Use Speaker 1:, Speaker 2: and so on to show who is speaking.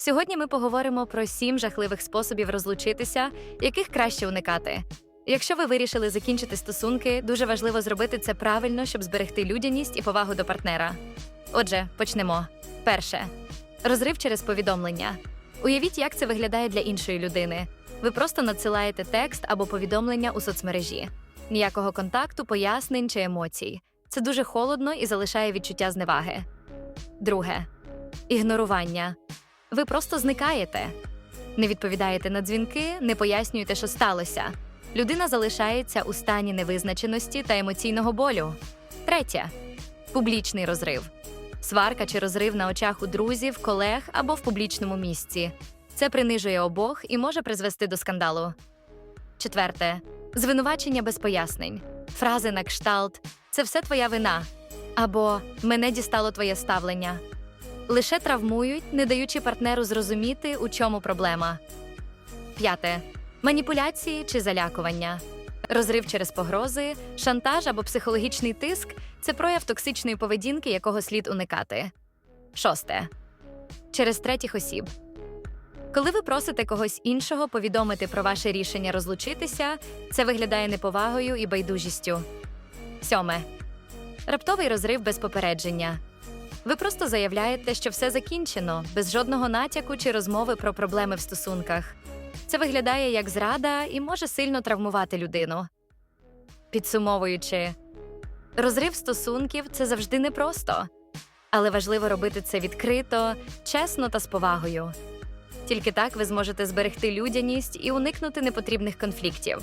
Speaker 1: Сьогодні ми поговоримо про сім жахливих способів розлучитися, яких краще уникати. Якщо ви вирішили закінчити стосунки, дуже важливо зробити це правильно, щоб зберегти людяність і повагу до партнера. Отже, почнемо. Перше розрив через повідомлення. Уявіть, як це виглядає для іншої людини. Ви просто надсилаєте текст або повідомлення у соцмережі. Ніякого контакту, пояснень чи емоцій. Це дуже холодно і залишає відчуття зневаги. Друге ігнорування. Ви просто зникаєте. Не відповідаєте на дзвінки, не пояснюєте, що сталося. Людина залишається у стані невизначеності та емоційного болю. Третє публічний розрив. Сварка чи розрив на очах у друзів, колег або в публічному місці. Це принижує обох і може призвести до скандалу. Четверте звинувачення без пояснень. Фрази на кшталт це все твоя вина або мене дістало твоє ставлення. Лише травмують, не даючи партнеру зрозуміти, у чому проблема. П'яте маніпуляції чи залякування. Розрив через погрози, шантаж або психологічний тиск це прояв токсичної поведінки, якого слід уникати. Шосте через третіх осіб. Коли ви просите когось іншого повідомити про ваше рішення розлучитися, це виглядає неповагою і байдужістю. Сьоме раптовий розрив без попередження. Ви просто заявляєте, що все закінчено, без жодного натяку чи розмови про проблеми в стосунках. Це виглядає як зрада і може сильно травмувати людину. Підсумовуючи, розрив стосунків це завжди непросто, але важливо робити це відкрито, чесно та з повагою. Тільки так ви зможете зберегти людяність і уникнути непотрібних конфліктів.